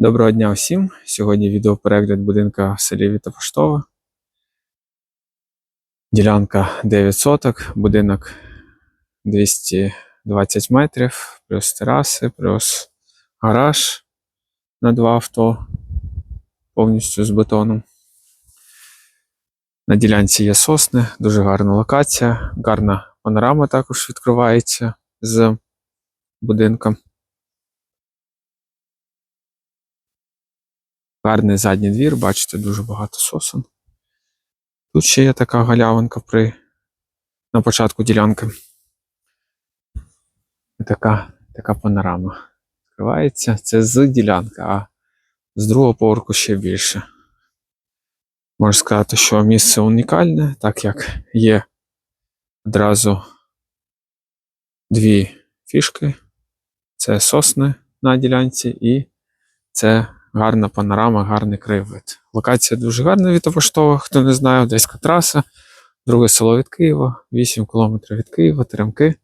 Доброго дня всім! Сьогодні відеоперегляд будинка в селі Вітопоштова. Ділянка 9 соток, будинок 220 метрів, плюс тераси, плюс гараж на два авто повністю з бетоном. На ділянці є сосни, дуже гарна локація, гарна панорама також відкривається з будинком. Гарний задній двір, бачите, дуже багато сосен. Тут ще є така галявинка при... на початку ділянки. І така, така панорама. Відкривається. Це з ділянки, а з другого поверху ще більше. Можу сказати, що місце унікальне, так як є одразу дві фішки. Це сосни на ділянці і це гарна панорама, гарний краєвид. Локація дуже гарна від Поштова, хто не знає, Одеська траса, друге село від Києва, 8 кілометрів від Києва, Теремки.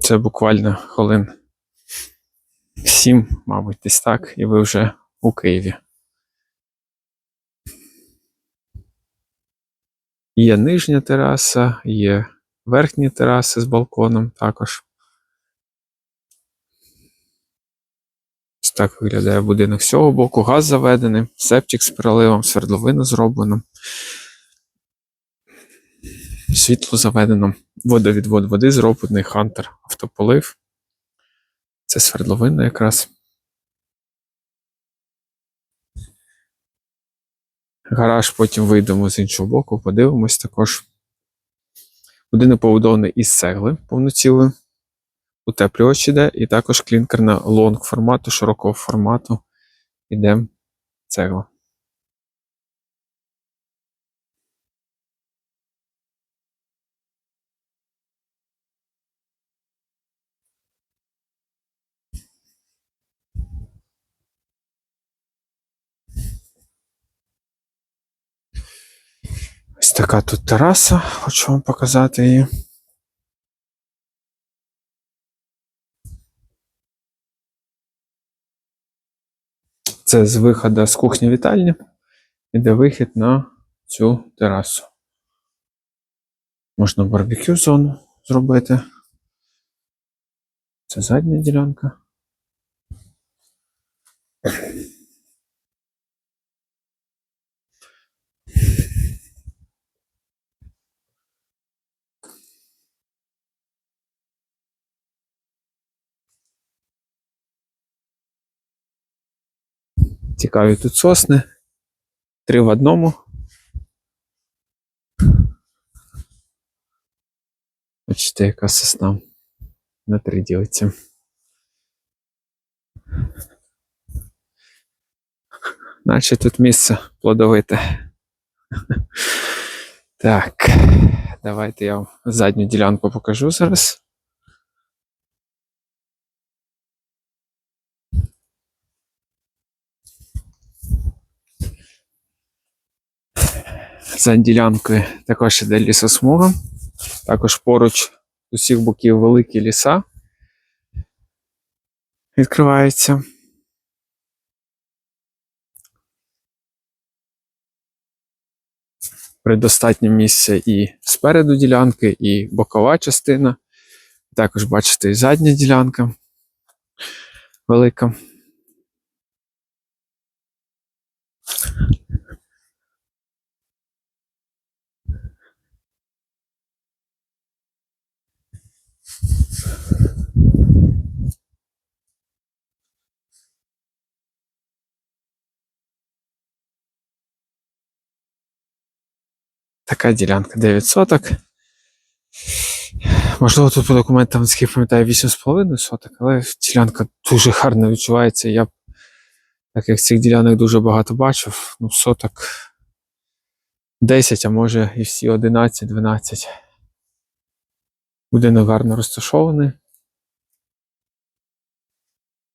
Це буквально хвилин 7, мабуть, десь так, і ви вже у Києві. Є нижня тераса, є верхні тераси з балконом також. Ось так виглядає будинок з цього боку. Газ заведений, септик з переливом, свердловина зроблена. Світло заведено, водовідвод води зроблений, хантер, автополив. Це свердловина якраз. Гараж потім вийдемо з іншого боку, подивимось також. Будинок побудований із цегли повноцілої утеплювач іде, і також клінкерна лонг формату, широкого формату іде цегла. Ось така тут тераса, хочу вам показати її. Це з виходу з кухні вітальні. Іде вихід на цю терасу. Можна барбекю зону зробити. Це задня ділянка. Цікаві тут сосни. Три в одному. Бачите, яка сосна на три ділиться. Наче тут місце плодовите. Так, давайте я вам задню ділянку покажу зараз. За ділянкою також іде лісосмуга. Також поруч з усіх боків великі ліса відкриваються. Предостатньо місця і спереду ділянки, і бокова частина. Також бачите і задня ділянка велика. Така ділянка 9 соток. Можливо, тут по документам наскільки пам'ятаю 8,5 соток, але ділянка дуже гарно відчувається. Я так як цих ділянок дуже багато бачив, ну, соток 10, а може і всі 11-12. Будинок гарно розташований.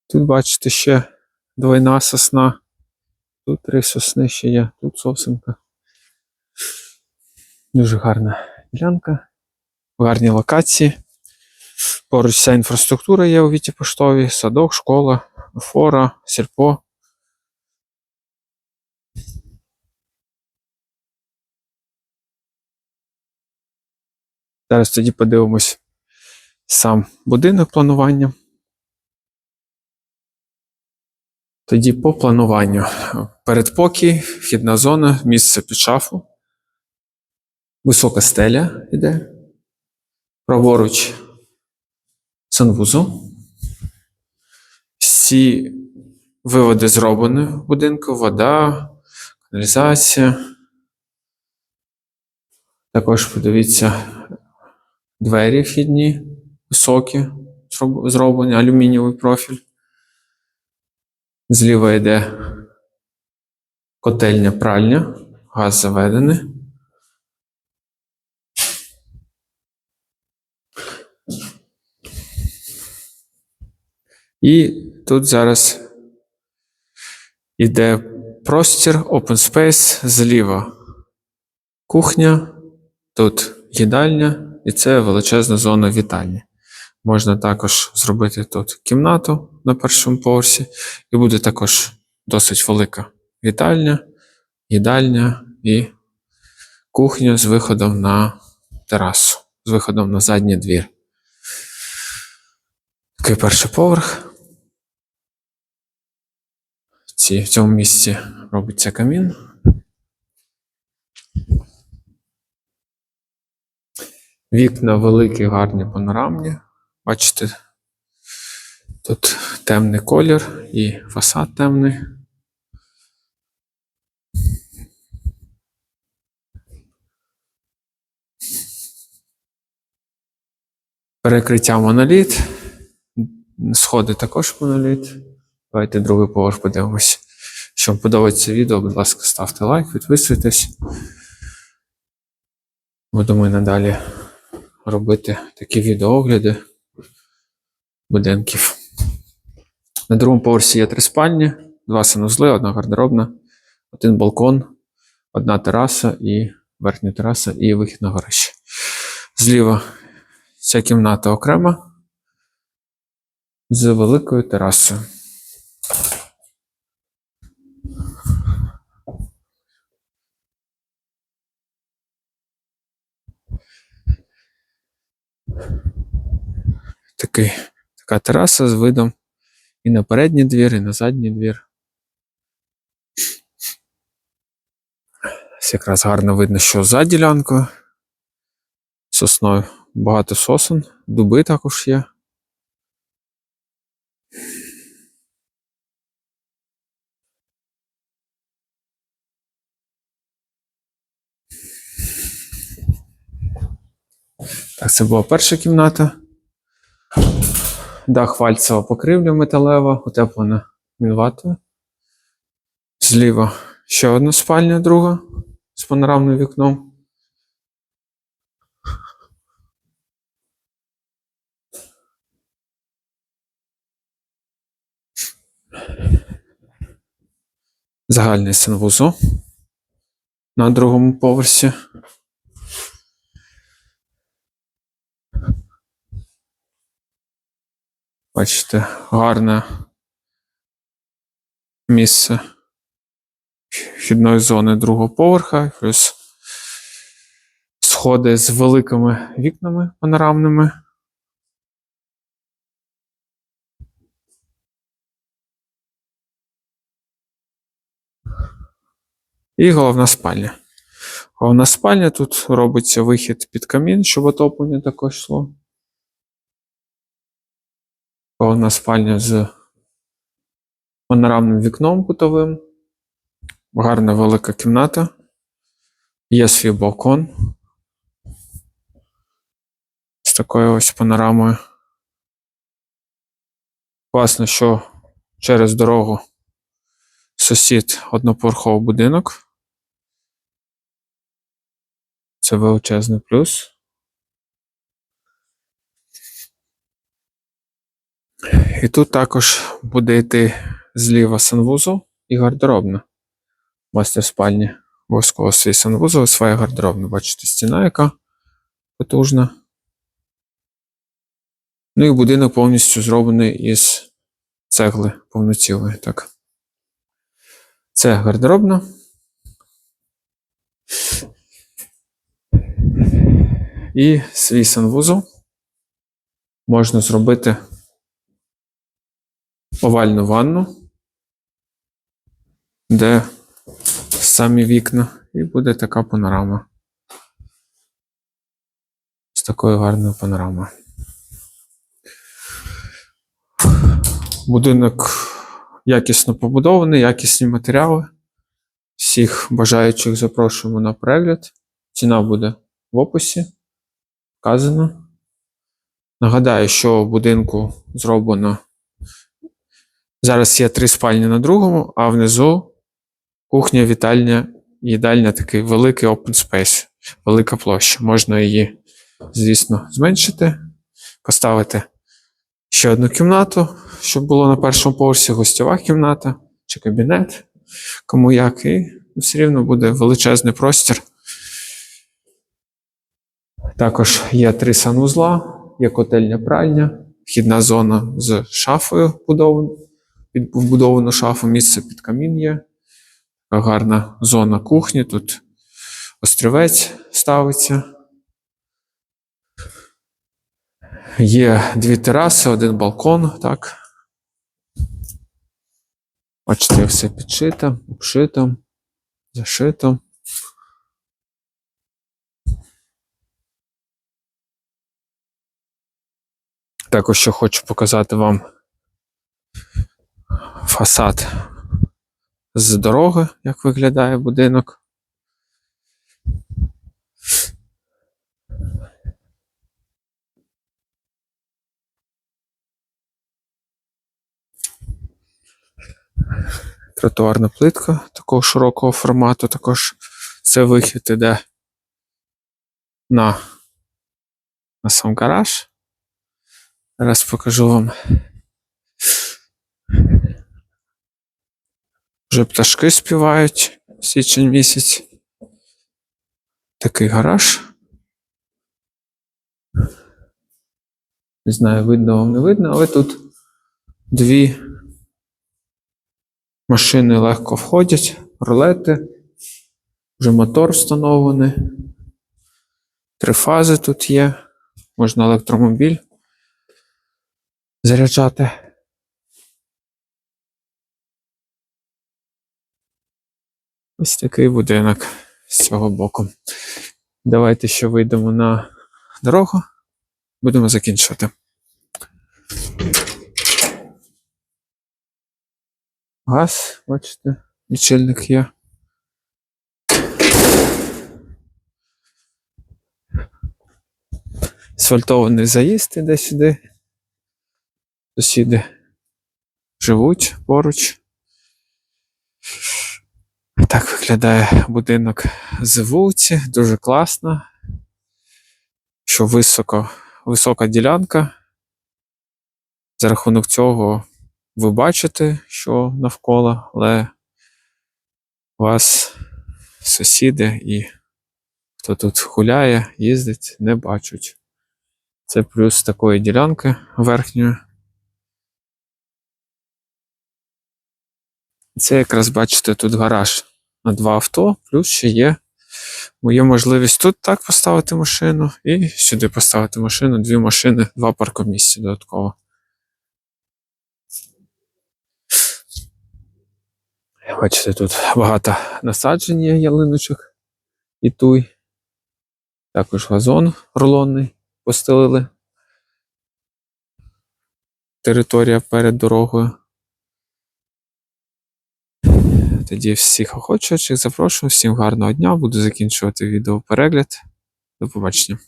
Тут бачите ще двойна сосна. Тут три сосни ще є, тут сосенка. Дуже гарна ділянка, в гарній локації. Поруч вся інфраструктура є у Віті Поштовій, садок, школа, фора, сільпо. Зараз тоді подивимось сам будинок планування. Тоді по плануванню. Передпокій, вхідна зона, місце під шафу. Висока стеля йде. Праворуч санвузол. Всі виводи зроблені в будинку, вода, каналізація. Також подивіться двері вхідні, високі, зроблені, алюмінієвий профіль. Зліва йде котельня пральня, газ заведений. І тут зараз йде простір, open space, зліва кухня, тут їдальня, і це величезна зона вітальні. Можна також зробити тут кімнату на першому поверсі, і буде також досить велика вітальня, їдальня і кухня з виходом на терасу, з виходом на задній двір. Такий перший поверх. Ці- в цьому місці робиться камін. Вікна великі, гарні, панорамні. Бачите, тут темний колір і фасад темний. Перекриття моноліт. Сходи також моноліт. Давайте другий поверх подивимось. Якщо вам подобається відео, будь ласка, ставте лайк, підписуйтесь. Будемо і надалі робити такі відеоогляди будинків. На другому поверсі є три спальні, два санузли, одна гардеробна, один балкон, одна тераса і верхня тераса і вихід на горище. Зліва ця кімната окрема з великою терасою. Такий, така тераса з видом і на передній двір, і на задній двір. Ось якраз гарно видно, що за ділянкою сосною багато сосен, дуби також є. Так, це була перша кімната. Дах вальцева покривля металева, утеплена мінватою. Зліва ще одна спальня, друга з панорамним вікном. Загальний санвузол на другому поверсі. Бачите, гарне місце вхідної зони другого поверха, плюс сходи з великими вікнами панорамними. І головна спальня. Головна спальня тут робиться вихід під камін, щоб отоплення також йшло. Головна спальня з панорамним вікном кутовим. Гарна велика кімната. Є свій балкон. З такою ось панорамою. Класно, що через дорогу сусід одноповерховий будинок. Це величезний плюс. І тут також буде йти зліва санвузол і гардеробна. Мастер спальні. Обов'язково свій санвузол і своя гардеробна. Бачите, стіна, яка потужна. Ну і будинок повністю зроблений із цегли повноцілої. Так. Це гардеробна. І свій санвузол можна зробити овальну ванну, де самі вікна, і буде така панорама. З такою гарною панорамою. Будинок якісно побудований, якісні матеріали. Всіх бажаючих запрошуємо на перегляд. Ціна буде в описі. Вказано. Нагадаю, що в будинку зроблено. Зараз є три спальні на другому, а внизу кухня, вітальня, їдальня такий великий open space, велика площа. Можна її, звісно, зменшити, поставити ще одну кімнату, щоб було на першому поверсі гостьова кімната чи кабінет, кому як, і все рівно буде величезний простір. Також є три санузла, є котельня пральня, вхідна зона з шафою вбудована, під вбудовану шафу, місце під камін є. Така гарна зона кухні. Тут острівець ставиться. Є дві тераси, один балкон, так. Бачите, все підшито, обшито, зашито. Також ще хочу показати вам фасад з дороги, як виглядає будинок. Тротуарна плитка такого широкого формату, також це вихід іде на, на сам гараж. Зараз покажу вам. Вже пташки співають січень місяць. Такий гараж. Не знаю, видно вам не видно, але тут дві машини легко входять, рулети, вже мотор встановлений. Три фази тут є. Можна електромобіль заряджати. Ось такий будинок з цього боку. Давайте ще вийдемо на дорогу. Будемо закінчувати. Газ, бачите, лічильник є. Асфальтований заїзд іде сюди. Сусіди живуть поруч. Так виглядає будинок з вулиці, дуже класно. Що високо, висока ділянка. За рахунок цього ви бачите, що навколо, але у вас сусіди і хто тут гуляє, їздить, не бачать. Це плюс такої ділянки верхньої. Це якраз бачите тут гараж на два авто, плюс ще є. Є можливість тут так поставити машину і сюди поставити машину, дві машини, два паркомісця додатково. Бачите, тут багато насаджень є ялиночок і туй. Також газон рулонний постелили. Територія перед дорогою. Тоді всіх охочих запрошую, всім гарного дня. Буду закінчувати відеоперегляд. До побачення.